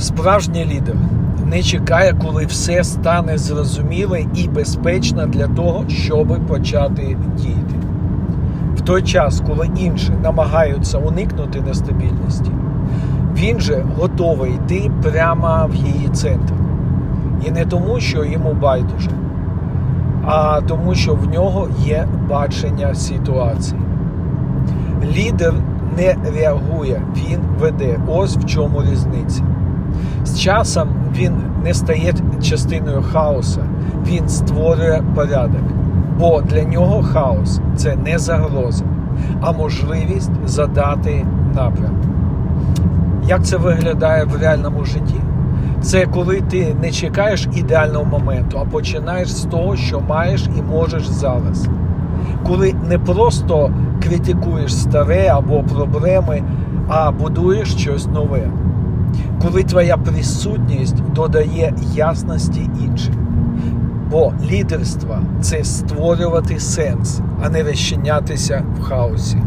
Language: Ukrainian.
Справжній лідер не чекає, коли все стане зрозуміле і безпечно для того, щоб почати діяти. В той час, коли інші намагаються уникнути нестабільності, він же готовий йти прямо в її центр. І не тому, що йому байдуже, а тому, що в нього є бачення ситуації. Лідер не реагує, він веде. Ось в чому різниця. Часом він не стає частиною хаоса, він створює порядок. Бо для нього хаос це не загроза, а можливість задати напрям. Як це виглядає в реальному житті? Це коли ти не чекаєш ідеального моменту, а починаєш з того, що маєш і можеш зараз. Коли не просто критикуєш старе або проблеми, а будуєш щось нове. Коли твоя присутність додає ясності іншим. Бо лідерство це створювати сенс, а не розчинятися в хаосі.